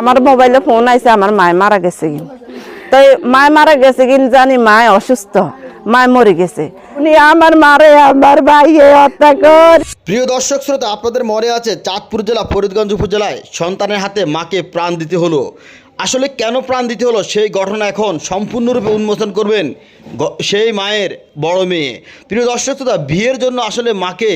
আমার মোবাইলে ফোন আইছে, আমার মায় মারা গেছে কিন তাই মায় মারা গেছে কিন জানি মায় অসুস্থ, মায় মরে গেছে। আমার মারে, আমার প্রিয় দর্শক শ্রোতা, আপনাদের মনে আছে চাঁদপুর জেলা, ফরিদগঞ্জ উপজেলায় সন্তানের হাতে মাকে প্রাণ দিতে হলো। আসলে কেন প্রাণ দিতে হলো? সেই ঘটনা এখন সম্পূর্ণরূপে উন্মোচন করবেন সেই মায়ের বড় মেয়ে। প্রিয় দর্শক শ্রোতা, বিয়ের জন্য আসলে মাকে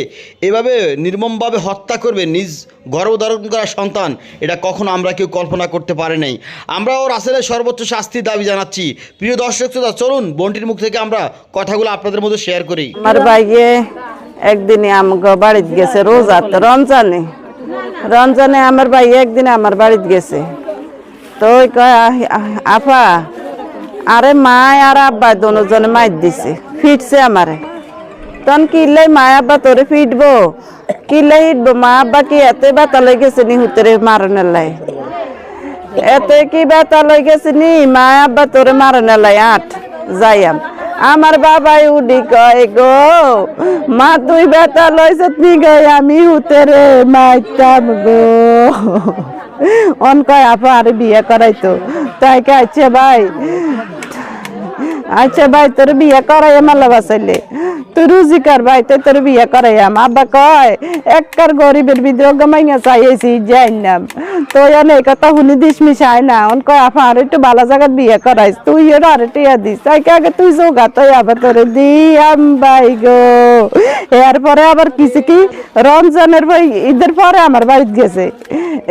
এভাবে নির্মমভাবে হত্যা করবে নিজ গর্ভধারণ করা সন্তান, এটা কখনো আমরা কেউ কল্পনা করতে পারি নাই। আমরাও আসলে সর্বোচ্চ শাস্তির দাবি জানাচ্ছি। প্রিয় দর্শক শ্রোতা, চলুন বোনটির মুখ থেকে আমরা কথাগুলো আপনাদের মধ্যে শেয়ার করি। আমার ভাইয়ে একদিনে আমাকে বাড়িতে গেছে, রোজাত, রমজানে। রমজানে আমার ভাই একদিনে আমার বাড়িতে গেছে। ওই কয় আপা, আরে মায় আর আব্বা দোনোজনে মাইর দিছে ফিটছে আমারে। তখন কিনলে মা আব্বা তোরে ফিটবো কিনলে হিটবো মা আব্বা কি এতে ব্যথা লই গেছে নি হুতরে মারনের লাই? এতে কি ব্যথা লই গেছে নি? মা আব্বা তোরে মারনের লাই, আট, যাইয়াম। আমার বাবাই উডি কয় গো, মা তুই ব্যথা লইছত নি গে, আমি হুতরে মাইতাম গো অন কয়, আপা, আরে বিয়ে করাইতো তাই কে আচ্ছা ভাই আচ্ছা ভাই, তোর বিয়ে করাই মালা বাসাইলে তুই রুজি কর ভাই তো তোর বিয়ে করাই আম? আব্বা কয় একবার গরিবের বিদ্রোহ গামাইয়া চাইছি যাই নাম। তো এই কথা শুনি দিস মিশাই না, অন কয় আপা আর একটু ভালো জায়গায় বিয়ে করাইস তুই এর আর টিয়া দিস। তাই আগে তুই যোগা তুই আবার তোরে দি আম ভাই গো। এরপরে আবার কিছু কি? রমজানের ভাই ঈদের পরে আমার বাড়িতে গেছে।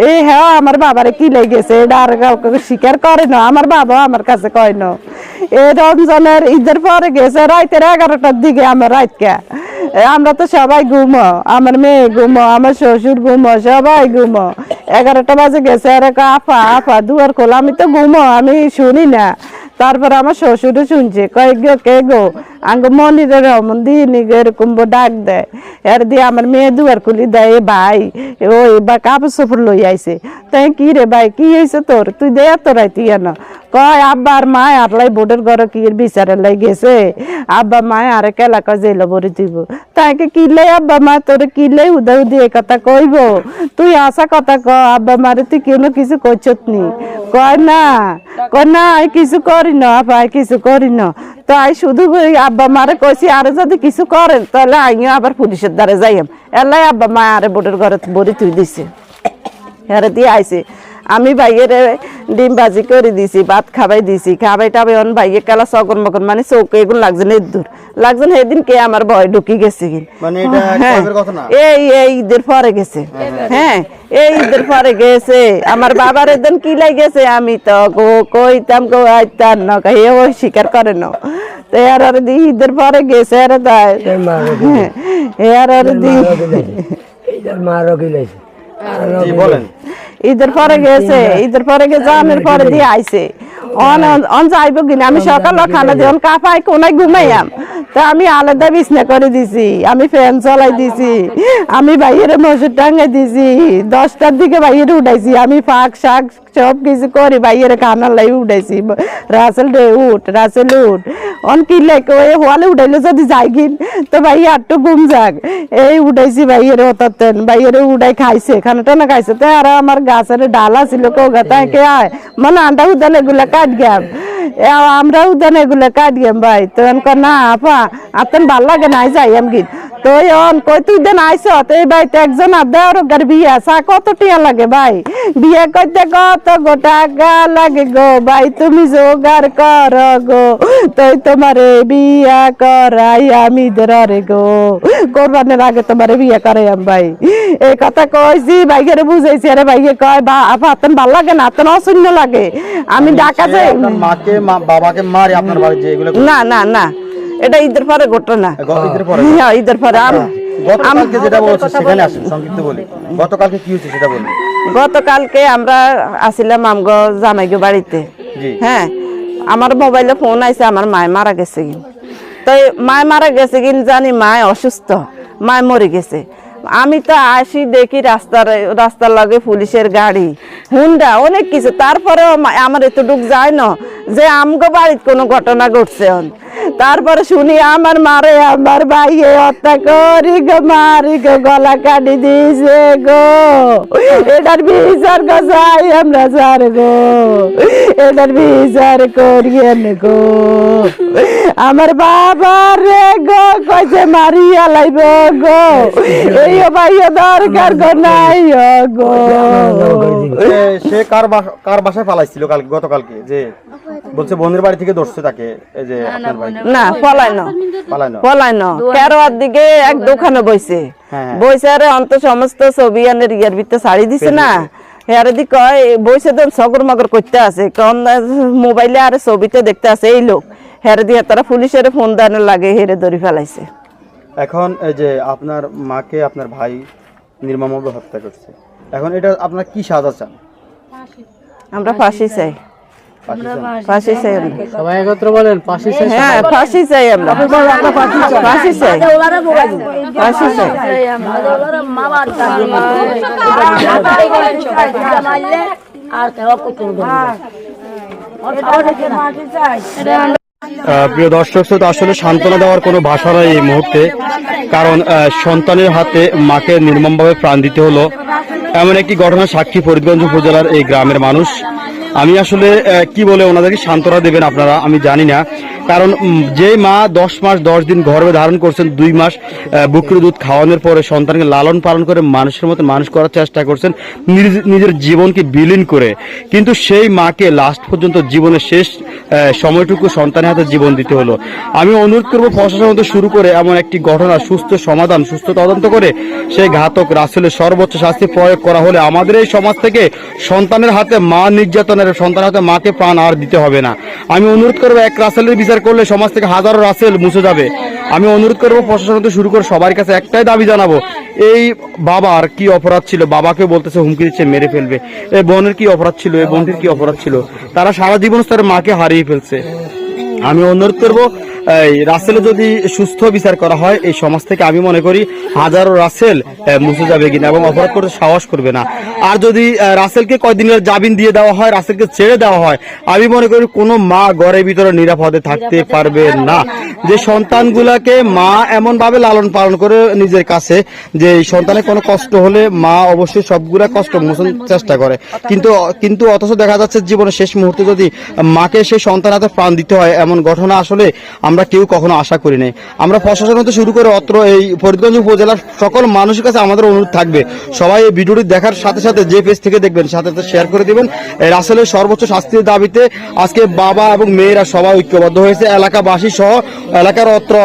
এই হ্যাঁ আমার বাবারে কি লেগে গেছে এটা আর কাউকে স্বীকার করে না, আমার বাবা আমার কাছে কয় না। এই ঈদের পরে গেছে, রাইতের এগারোটার দিকে আমার রাতকে আমরা তো সবাই ঘুমো, আমার মেয়ে ঘুমো, আমার শ্বশুর ঘুমো, সবাই ঘুমো। এগারোটা বাজে গেছে, আর আফা আফা, দুয়ার খোলা, আমি তো ঘুমো, আমি শুনি না। তারপর আমার শ্বশুরও শুনছে কয়েক গো, কে গো? আঙ্গ মনিরের রমন দিনি এরকম ডাক দেয় এর দিয়ে আমার মেয়ে দুয়ার খুলি দেয় ভাই ওই বা কাপড় চোপড় লই আইছে তাই কি রে ভাই কি হয়েছে তোর তুই দে তোরাই তুই এন কয় আব্বা আর মা আরলাই বোর্ডের ঘরে কি এর বিচারে লাই গেছে আব্বা মা আর কেলা কয় জেল ভরে দিব তাকে কিলে আব্বা মা তোর কিলে উদা উদি এ কথা কইব তুই আসা কথা ক আব্বা মারে তুই কেন কিছু করছত নি কয় না কয় না কিছু করি না আব্বা কিছু করি না তো আই শুধু আব্বা মারে কইছি, আরে যদি কিছু করেন, তাহলে আইও আবার পুলিশের দ্বারে যাইম। এলাই আব্বা মা আরে বোটের ঘরে বড়ি তুই দিছে। হ্যাঁ দিয়ে আইছে। আমি ভাইয়ের ডিম ভাজি করে দিছি ভাত খাবাই দিছি খাবাই টাবাই অন ভাইয়ে কালা সকন মকন মানে চৌকে এগুলো লাগছে না দূর লাগছে না সেদিন কে আমার ভয় ঢুকি গেছে কি মানে এটা হ্যাঁ, কবের কথা না? এই এই ঈদের পরে গেছে। হ্যাঁ। এই ঈদের পরে গেছে। আমার বাবার এদিন কি লাই গেছে আমি তো গো কইতাম গো আইতাম না হে ওই স্বীকার করে না। তো এর আর দি ঈদের পরে গেছে আর তাই। এর আর দি মারও জি বলেন। ঈদের পরে গেছে ঈদের পরে গেছে আমের পরে দিয়ে আইছে। অন অন যাইব কিনা আমি সকাল খানা দিই কাপাই কোনায় ঘুমাইয়াম। তা আমি আলাদা বিছনা করে দিছি, আমি ফ্যান চলাই দিছি, আমি বাইরে মসুর টাঙ্গাই দিছি, দশটার দিকে বাইরে উঠাইছি, আমি ফাঁক শাক সব কিছু করি বাইরে খানার লাই উঠাইছি। রাসেল রে উঠ, রাসেল উঠ। অন কি লেখো, এ হওয়ালে উঠাইলো যদি যাই কিন তো ভাই আটটু ঘুম যাক। এই উঠাইছি বাইরে হতাতেন বাইরে উঠাই খাইছে খানাটা না খাইছে। তো আর আমার গাছের ডাল আছিল, কে মানে আন্ডা উদান এগুলা কাট গেম। আমরা উদান এগুলো কাটিয়াম ভাই। তখন না আপা আতন ভালো লাগে নাই যাই এম গিন তো অন কই তুই দেন আইস এই ভাই তো একজন দেওয়ার গার বিয়া চা কত টিয়া লাগে ভাই? বিয়ে করতে কত গো টাকা লাগে গো ভাই তুমি জোগাড় কর গো তুই তোমারে বিয়া করাই আমি ধরে গো। কোরবানের আগে তোমারে বিয়ে আমি ভাই। এই কথা কইছি ভাইকে বুঝাইছি আরে ভাইকে কয় বা আপা আতন ভালো লাগে না আতন অশূন্য লাগে। আমি সে যাই। মাকে বাবাকে মারে আপনার বাড়ি যে এগুলো না না না। এটা ঈদের পরে ঘটনা। হ্যাঁ ঈদের পরে। আম- গতকালকে যেটা বলছে সেখানে আসেন সংক্ষিপ্ত বলি। গতকালকে কি হয়েছে সেটা বলুন। গতকালকে আমরা আসিলাম আমগো জামাইগো বাড়িতে। হ্যাঁ আমার মোবাইলে ফোন আইছে আমার মায় মারা গেছে কিন তাই মায় মারা গেছে কিন জানি মায় অসুস্থ মায় মরে গেছে। আমি তো আসি দেখি রাস্তার রাস্তার লাগে পুলিশের গাড়ি হুন্ডা অনেক কিছু। তারপরেও আমার এতটুক যায় না যে আমগো বাড়িতে কোনো ঘটনা ঘটছে। তারপরে শুনি আমার মারে আমার ভাইয়ে হত্যা করি গো মারি গো গলা কাটি দিয়েছে গো। এটার বিচার গো যাই আমরা যার গো এটার বিচার করিয়েন গো। আমার বাবা রে গো কইছে মারিয়া লাইব গো। এই ভাইয়া দরকার গো নাই গো। সে কার কার বাসায় পালাইছিল কালকে গতকালকে যে বলছে বোনের বাড়ি থেকে ধরছে তাকে এই যে আপনার ভাই। না পলাই না পালাই না কেরোয়ার দিকে এক দোকানে বইছে। হ্যাঁ। বইছে আরে অন্ত সমস্ত ছবি ইয়ার ভিতরে শাড়ি দিছে না। হেয়ারে দি কয় বইছে তো সগর মগর করতে আছে। কারণ মোবাইলে আর ছবিতে দেখতে আছে এই লোক। হেরে দিয়ে তারা পুলিশের ফোন দানে লাগে হেরে ধরে ফেলাইছে। এখন এই যে আপনার মাকে আপনার ভাই নির্মমভাবে হত্যা করছে। এখন এটা আপনার কি সাজা চান? আমরা ফাঁসি চাই। ফাঁসি চাই আমরা। সবাই একত্র বলেন পাশে হ্যাঁ ফাঁসি চাই আমরা। ফাঁসি চাই। ফাঁসি চাই। আহ, প্রিয় দর্শক শ্রোতা আসলে সান্ত্বনা দেওয়ার কোনো ভাষা নাই এই মুহূর্তে। কারণ সন্তানের হাতে মাকে নির্মমভাবে প্রাণ দিতে হলো। এমন একটি ঘটনার সাক্ষী ফরিদগঞ্জ উপজেলার এই গ্রামের মানুষ। আমি আসলে কি বলে ওনাদেরকে সান্ত্বনা দেবেন আপনারা, আমি জানি না। কারণ যে মা দশ মাস, দশ দিন গর্ভে ধারণ করছেন, দুই মাস বুকের দুধ খাওয়ানোর পরে সন্তানকে লালন পালন করে মানুষের মতো মানুষ করার চেষ্টা করছেন, নিজ- নিজের জীবনকে বিলীন করে। কিন্তু সেই মাকে লাস্ট পর্যন্ত জীবনের শেষ সময়টুকু সন্তানের হাতে জীবন দিতে হলো। আমি অনুরোধ করব প্রশাসন শুরু করে এমন একটি ঘটনা, সুস্থ সমাধান, সুস্থ তদন্ত করে সেই ঘাতক রাসেলের সর্বোচ্চ শাস্তি প্রয়োগ করা হলে আমাদের এই সমাজ থেকে সন্তানের হাতে মা নির্যাতনের সন্তানের হাতে মাকে প্রাণ আর দিতে হবে না। আমি অনুরোধ করব, এক রাসেলের বিচার করলে সমাজ থেকে হাজারো রাসেল মুছে যাবে। আমি অনুরোধ করব প্রশাসন শুরু করে সবার কাছে একটাই দাবি জানাব, এই বাবার কি অপরাধ ছিল? বাবাকে বলতেছে, হুমকি দিচ্ছে, মেরে ফেলবে। এই বোনের কি অপরাধ ছিল? এই বোনটির কি অপরাধ ছিল? তারা সারা জীবন স্তরে মাকে হারিয়ে ফেলছে। আমি অনুরোধ করব রাসেলে যদি সুস্থ বিচার করা হয় এই সমাজ থেকে আমি মনে করি হাজারো রাসেল মুছে যাবে কিনা এবং অপরাধ করতে সাহস করবে না। আর যদি রাসেলকে কয়দিনের জামিন দিয়ে দেওয়া হয় রাসেলকে ছেড়ে দেওয়া হয় আমি মনে করি কোনো মা ঘরের ভিতরে নিরাপদে থাকতে পারবে না। যে সন্তানগুলাকে মা এমন ভাবে লালন পালন করে নিজের কাছে যে এই সন্তানের কোনো কষ্ট হলে মা অবশ্যই সবগুলা কষ্ট মোচন চেষ্টা করে। কিন্তু কিন্তু অথচ দেখা যাচ্ছে জীবনের শেষ মুহূর্তে যদি মাকে সেই সন্তান হাতে প্রাণ দিতে হয় এমন ঘটনা আসলে আমরা কেউ কখনো আশা করি নাই। আমরা প্রশাসন হতে শুরু করে অত্র এই ফরিদগঞ্জ উপজেলার সকল মানুষের কাছে আমাদের অনুরোধ থাকবে। সবাই এই ভিডিওটি দেখার সাথে সাথে যে পেজ থেকে দেখবেন, সাথে সাথে শেয়ার করে দিবেন। রাসেলের সর্বোচ্চ শাস্তির দাবিতে আজকে বাবা এবং মেয়েরা সবাই ঐক্যবদ্ধ হয়েছে। এলাকাবাসী সহ এলাকার অত্র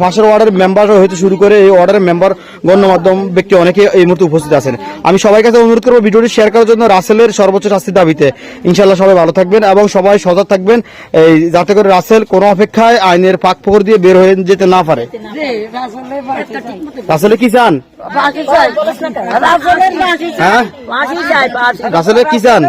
ফাঁসের ওয়ার্ডের মেম্বার হইতে শুরু করে এই ওয়ার্ডের মেম্বার গণমাধ্যম ব্যক্তি অনেকে এই মুহূর্তে উপস্থিত আছেন। আমি সবাই কাছে অনুরোধ করব ভিডিওটি শেয়ার করার জন্য রাসেলের সর্বোচ্চ শাস্তির দাবিতে। ইনশাল্লাহ সবাই ভালো থাকবেন এবং সবাই সজাগ থাকবেন। এই, যাতে করে রাসেল কোনো অপেক্ষায় আইনের পাক ফোকর দিয়ে বের হয়ে যেতে না পারে। আসলে কি চান? আসলে কি চান?